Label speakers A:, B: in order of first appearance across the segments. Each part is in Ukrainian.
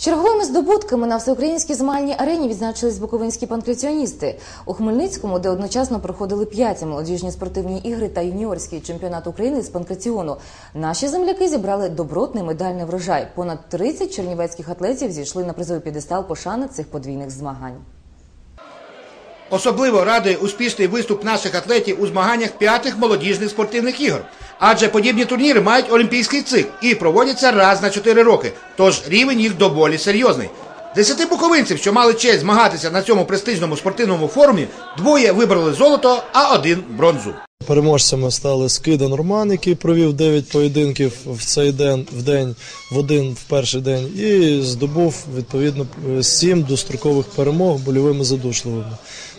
A: Черговими здобутками на всеукраїнській змагальній арені відзначились буковинські панкреціоністи У Хмельницькому, де одночасно проходили п'яті молодіжні спортивні ігри та юніорський чемпіонат України з панкреціону. наші земляки зібрали добротний медальний врожай. Понад 30 чернівецьких атлетів зійшли на призовий п'єдестал пошани цих подвійних змагань.
B: Особливо радує успішний виступ наших атлетів у змаганнях п'ятих молодіжних спортивних ігор. Адже подібні турніри мають олімпійський цикл і проводяться раз на 4 роки. Тож рівень їх доволі серйозний. Десяти буковинців, що мали честь змагатися на цьому престижному спортивному форумі, двоє вибрали золото, а один бронзу.
C: Переможцями стали Скидан Роман, який провів 9 поєдинків в цей день в день в один в перший день, і здобув відповідно 7 дострокових перемог больовими задушливими.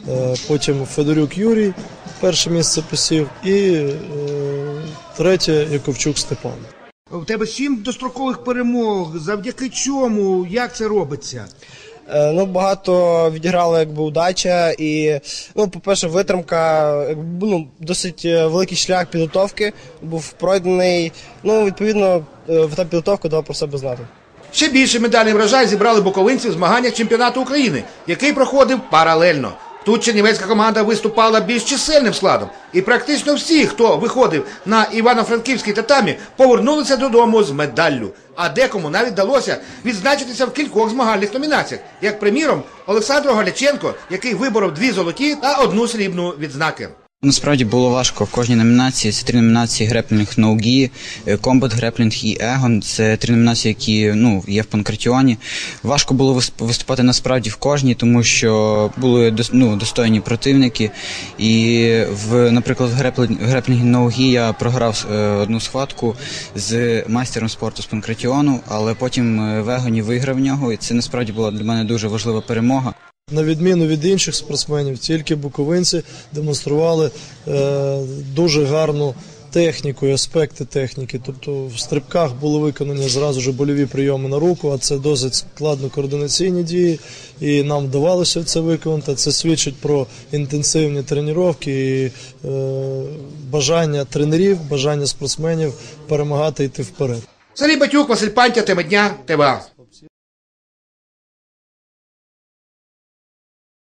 C: Е, Потім Федорюк Юрій перше місце посів, і е, третє Яковчук Степан.
B: У тебе сім дострокових перемог. Завдяки чому? Як це робиться?
D: Е, Ну, багато відіграла якби удача і, ну, по-перше, витримка, якби, ну, досить е, великий шлях підготовки був пройдений. Ну, відповідно, е, в та підготовка дав про себе знати.
B: Ще більше медальний врожай зібрали буковинці в змаганнях чемпіонату України, який проходив паралельно. Тут чернівецька команда виступала більш чисельним складом, і практично всі, хто виходив на Івано-Франківській татамі, повернулися додому з медаллю. А декому навіть вдалося відзначитися в кількох змагальних номінаціях, як приміром Олександру Галяченко, який виборов дві золоті та одну срібну відзнаки.
E: Насправді було важко в кожній номінації. Це три номінації греплінг ноугі, комбат греплінг і егон. Це три номінації, які ну є в панкратіоні. Важко було вис- виступати насправді в кожній, тому що були ну, достойні противники. І в, наприклад, в греплінг, греплінгі ноугі я програв е, одну схватку з майстером спорту з панкратіону, але потім е, в егоні виграв в нього. І це насправді була для мене дуже важлива перемога.
C: На відміну від інших спортсменів, тільки буковинці демонстрували е, дуже гарну техніку і аспекти техніки. Тобто в стрибках були виконані зразу ж больові прийоми на руку, а це досить складно координаційні дії, і нам вдавалося це виконати. Це свідчить про інтенсивні тренування і е, бажання тренерів, бажання спортсменів перемагати і йти вперед.
B: Сергій Батюк, Василь Пантя, теми дня, ТВА.